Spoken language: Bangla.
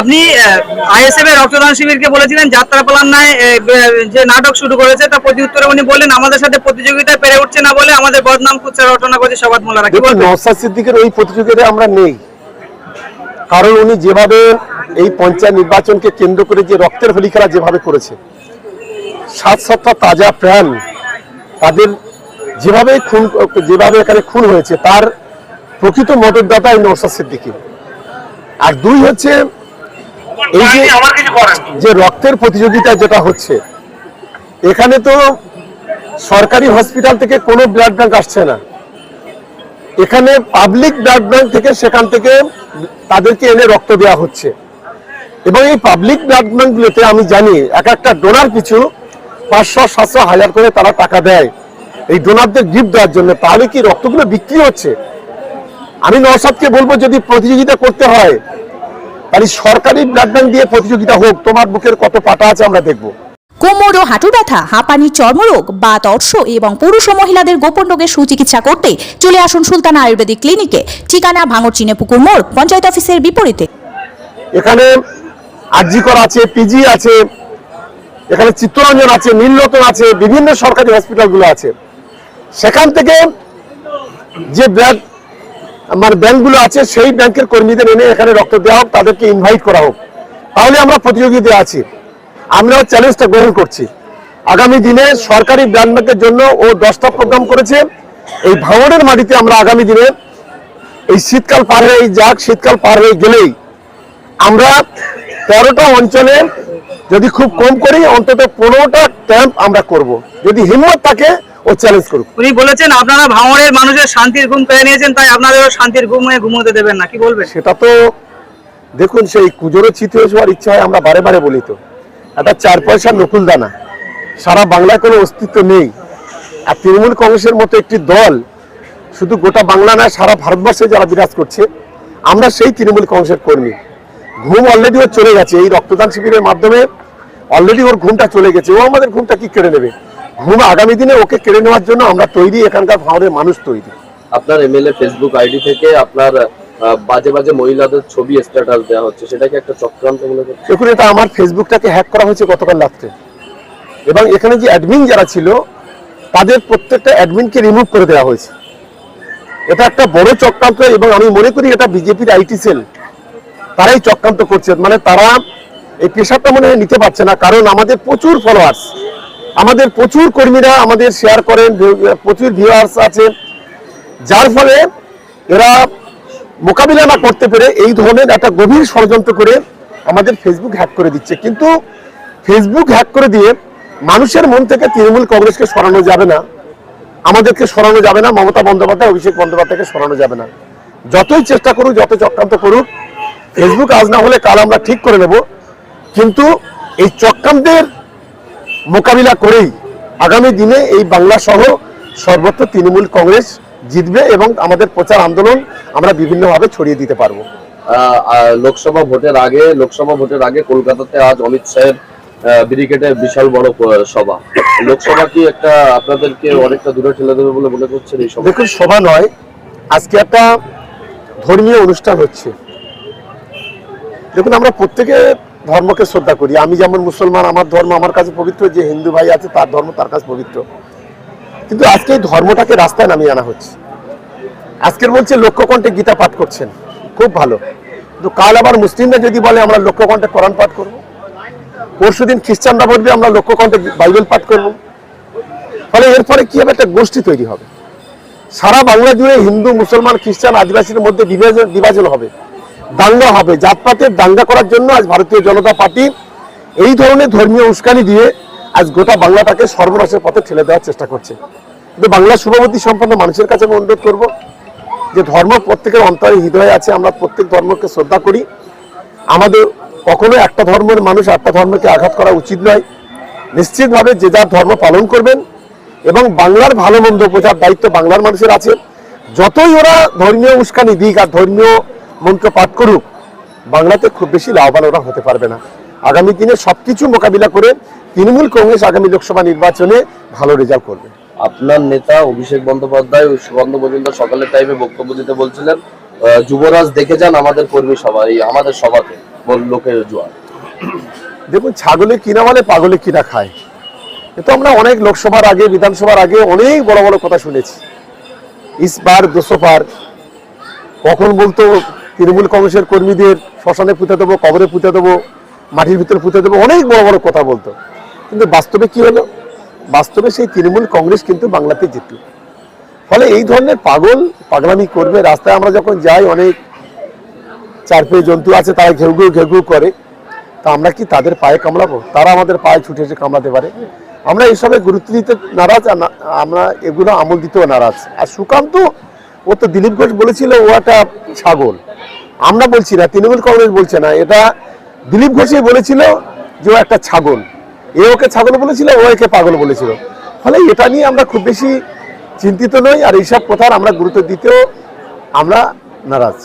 আপনি আইএসএফ এর রক্তদান শিবিরকে বলেছিলেন যাত্রা পালার নয় যে নাটক শুরু করেছে তা প্রতি উত্তরে উনি বললেন আমাদের সাথে প্রতিযোগিতায় পেরে উঠছে না বলে আমাদের বদনাম খুঁজছে রটনা করছে সবাদ কি দেখুন বলবেন? নওসাদ সিদ্দিকের ওই প্রতিযোগিতায় আমরা নেই। কারণ উনি যেভাবে এই পঞ্চায়েত নির্বাচনকে কেন্দ্র করে যে রক্তের হোলি খেলা যেভাবে করেছে সাত সাতটা তাজা প্রাণ তাদের যেভাবে খুন যেভাবে এখানে খুন হয়েছে তার প্রকৃত মদতদাতা এই নওসাদ সিদ্দিকি। আর দুই হচ্ছে এই যে যে রক্তের প্রতিযোগিতা যেটা হচ্ছে এখানে তো সরকারি হসপিটাল থেকে কোনো ব্লাড ব্যাংক আসছে না। এখানে পাবলিক ব্লাড ব্যাংক থেকে সেখান থেকে তাদেরকে এনে রক্ত দেওয়া হচ্ছে। এবং এই পাবলিক ব্লাড ব্যাংকগুলোতে আমি জানি এক একটা ডোনার পিছু পাঁচশো সাতশো হাজার করে তারা টাকা দেয়। এই ডোনারদের গিফট দেওয়ার জন্য তাহলে কি রক্তগুলো বিক্রি হচ্ছে? আমি নওসাদকে বলব যদি প্রতিযোগিতা করতে হয় তাহলে সরকারি ব্লাড ব্যাংক দিয়ে প্রতিযোগিতা হোক তোমার বুকের কত পাটা আছে আমরা দেখব। কোমর ও হাঁটু ব্যথা হাঁপানি চর্মরোগ বা অর্শ এবং পুরুষ ও মহিলাদের গোপন রোগের সুচিকিৎসা করতে চলে আসুন সুলতানা আয়ুর্বেদিক ক্লিনিকে। ঠিকানা ভাঙর চিনে পুকুর মোড় পঞ্চায়েত অফিসের বিপরীতে। এখানে আরজিকর আছে পিজি আছে এখানে চিত্তরঞ্জন আছে নীলরতন আছে বিভিন্ন সরকারি হসপিটালগুলো আছে। সেখান থেকে যে ব্যাংক মানে ব্যাংকগুলো আছে, সেই ব্যাংকের কর্মীদের এনে এখানে রক্ত দেওয়া হোক, তাদেরকে ইনভাইট করা হোক। তাহলে আমরা প্রতিযোগিতায় আছি। আমরাও চ্যালেঞ্জটা গ্রহণ করছি। আগামী দিনে সরকারি ব্লাড ব্যাংকের জন্য ও দশটা প্রোগ্রাম করেছে। এই ভাঙড়ের মাটিতে আমরা আগামী দিনে এই শীতকাল পার হয়ে যাক, শীতকাল পার হয়ে গেলেই আমরা তেরোটা অঞ্চলে যদি খুব কম করি, অন্তত পনেরোটা ক্যাম্প আমরা করব। যদি হিম্মত থাকে ও চ্যালেঞ্জ করুক। উনি বলেছেন আপনারা ভাঙড়ের মানুষের শান্তির ঘুম পেয়ে নিয়েছেন তাই আপনাদেরও শান্তির ঘুমে ঘুমোতে দেবেন না। কি বলবেন? সেটা তো দেখুন সেই কুজোরো চিত হয়ে যাওয়ার ইচ্ছা হয় আমরা বারে বারে বলি তো। একটা চার পয়সার নকুল দানা সারা বাংলায় কোনো অস্তিত্ব নেই। আর তৃণমূল কংগ্রেসের মতো একটি দল শুধু গোটা বাংলা নয় সারা ভারতবর্ষে যারা বিরাজ করছে আমরা সেই তৃণমূল কংগ্রেসের কর্মী। ঘুম অলরেডি ওর চলে গেছে। এই রক্তদান শিবিরের মাধ্যমে অলরেডি ওর ঘুমটা চলে গেছে। ও আমাদের ঘুমটা কি কেড়ে নেবে? ঘুম আগামী দিনে ওকে কেড়ে নেওয়ার জন্য আমরা তৈরি এখানকার ভাঙড়ের মানুষ তৈরি। আপনার এমএলএ ফেসবুক আইডি থেকে আপনার বাজে বাজে মহিলাদের ছবি স্ট্যাটাস দেওয়া হচ্ছে সেটা কি একটা চক্রান্ত মনে দেখুন এটা আমার ফেসবুকটাকে হ্যাক করা হয়েছে গতকাল রাত্রে। এবং এখানে যে অ্যাডমিন যারা ছিল তাদের প্রত্যেকটা অ্যাডমিনকে রিমুভ করে দেওয়া হয়েছে। এটা একটা বড় চক্রান্ত এবং আমি মনে করি এটা বিজেপির আইটি সেল তারাই চক্রান্ত করছে মানে তারা এই পেশাটা মনে হয় নিতে পারছে না কারণ আমাদের প্রচুর ফলোয়ার্স আমাদের প্রচুর কর্মীরা আমাদের শেয়ার করেন প্রচুর ভিউয়ার্স আছে যার ফলে এরা মোকাবিলা না করতে পেরে এই ধরনের একটা গভীর ষড়যন্ত্র করে আমাদের ফেসবুক হ্যাক করে দিচ্ছে। কিন্তু ফেসবুক হ্যাক করে দিয়ে মানুষের মন থেকে তৃণমূল কংগ্রেসকে সরানো যাবে না, আমাদেরকে সরানো যাবে না, মমতা বন্দ্যোপাধ্যায়, অভিষেক বন্দ্যোপাধ্যায়কে সরানো যাবে না। যতই চেষ্টা করুক যত চক্রান্ত করুক ফেসবুক আজ না হলে কাল আমরা ঠিক করে নেব। কিন্তু এই চক্রান্তের মোকাবিলা করেই আগামী দিনে এই বাংলা সহ সর্বত্র তৃণমূল কংগ্রেস জিতবে এবং আমাদের প্রচার আন্দোলন আমরা বিভিন্নভাবে ছড়িয়ে দিতে পারব। লোকসভা ভোটের আগে লোকসভা ভোটের আগে কলকাতাতে আজ অমিত শাহের ব্রিগেডে বিশাল বড় সভা। লোকসভা কি একটা আপনাদেরকে অনেকটা দূরে ঠেলে দেবে বলে মনে করছেন এই সভা? দেখুন সভা নয় আজকে একটা ধর্মীয় অনুষ্ঠান হচ্ছে। দেখুন আমরা প্রত্যেকে ধর্মকে শ্রদ্ধা করি। আমি যেমন মুসলমান, আমার ধর্ম আমার কাছে পবিত্র, যে হিন্দু ভাই আছে তার ধর্ম তার কাছে পবিত্র। কিন্তু আজকে এই ধর্মটাকে রাস্তায় নামিয়ে আনা হচ্ছে। আজকের বলছে লক্ষ্যকণ্ঠে গীতা পাঠ করছেন। খুব ভালো। কিন্তু কাল আবার মুসলিমরা যদি বলে আমরা লক্ষ্যকণ্ঠে কোরআন পাঠ করব, পরশুদিন খ্রিস্টানরা বলবে আমরা লক্ষ্যকণ্ঠে বাইবেল পাঠ করব। ফলে এর ফলে কি হবে? একটা গোষ্ঠী তৈরি হবে। সারা বাংলা জুড়ে হিন্দু, মুসলমান, খ্রিস্টান আদিবাসীর মধ্যে বিভাজন বিভাজন হবে। দাঙ্গা হবে। জাতপাতের দাঙ্গা করার জন্য আজ ভারতীয় জনতা পার্টি এই ধরনের ধর্মীয় উস্কানি দিয়ে আজ গোটা বাংলাটাকে সর্বনাশের পথে ঠেলে দেওয়ার চেষ্টা করছে। কিন্তু বাংলা শুভবতী সম্পন্ন মানুষের কাছে আমি অনুরোধ করব যে ধর্ম প্রত্যেকের অন্তরে হৃদয়ে আছে, আমরা প্রত্যেক ধর্মকে শ্রদ্ধা করি। আমাদের কখনো একটা ধর্মের মানুষ একটা ধর্মকে আঘাত করা উচিত নয়। নিশ্চিতভাবে যে যার ধর্ম পালন করবেন এবং বাংলার ভালো মন্দ বোঝার দায়িত্ব বাংলার মানুষের আছে। যতই ওরা ধর্মীয় উস্কানি দিক আর ধর্মীয় মন্ত্র পাঠ করুক বাংলাতে খুব বেশি লাভবান ওরা হতে পারবে না। আগামী দিনে সবকিছু মোকাবিলা করে তৃণমূল কংগ্রেস আগামী লোকসভা নির্বাচনে ভালো রেজাল্ট করবে। আপনার নেতা অভিষেক বন্দ্যোপাধ্যায় ও সুগন্ধ মজুমদার সকালের টাইমে বক্তব্য দিতে বলছিলেন যুবরাজ দেখে যান আমাদের কর্মী সবাই আমাদের সভাতে বল- লোকের জোয়ার। দেখুন ছাগলে কিনা মানে পাগলে কিনা খায়। এ তো আমরা অনেক লোকসভার আগে বিধানসভার আগে অনেক বড় বড় কথা শুনেছি। ইসবার দোষপার কখন বলতো তৃণমূল কংগ্রেসের কর্মীদের শ্মশানে পুঁতে দেবো, কবরে পুঁতে দেবো, মাটির ভিতরে পুঁতে দেবো, অনেক বড় বড় কথা বলতো। কিন্তু বাস্তবে কি হলো? বাস্তবে সেই তৃণমূল কংগ্রেস কিন্তু বাংলাতে জিতল। ফলে এই ধরনের পাগল পাগলামি করবে, রাস্তায় আমরা যখন যাই, অনেক চার পেয়ে জন্তু আছে, তারা ঘেউ ঘেউ ঘেউ ঘেউ করে। তা আমরা কি তাদের পায়ে কামড়াবো? তারা আমাদের পায়ে ছুটে এসে কামড়াতে পারে? আমরা এইসবে গুরুত্ব দিতে নারাজ, আর আমরা এগুলো আমল দিতেও নারাজ। আর সুকান্ত ও তো দিলীপ ঘোষ বলেছিল ও একটা ছাগল। আমরা বলছি না, তৃণমূল কংগ্রেস বলছে না, এটা দিলীপ ঘোষই বলেছিল যে ও একটা ছাগল। এ ওকে ছাগল বলেছিল, ও একে পাগল বলেছিল। ফলে এটা নিয়ে আমরা খুব বেশি চিন্তিত নই, আর এইসব কথার আমরা গুরুত্ব দিতেও আমরা নারাজ।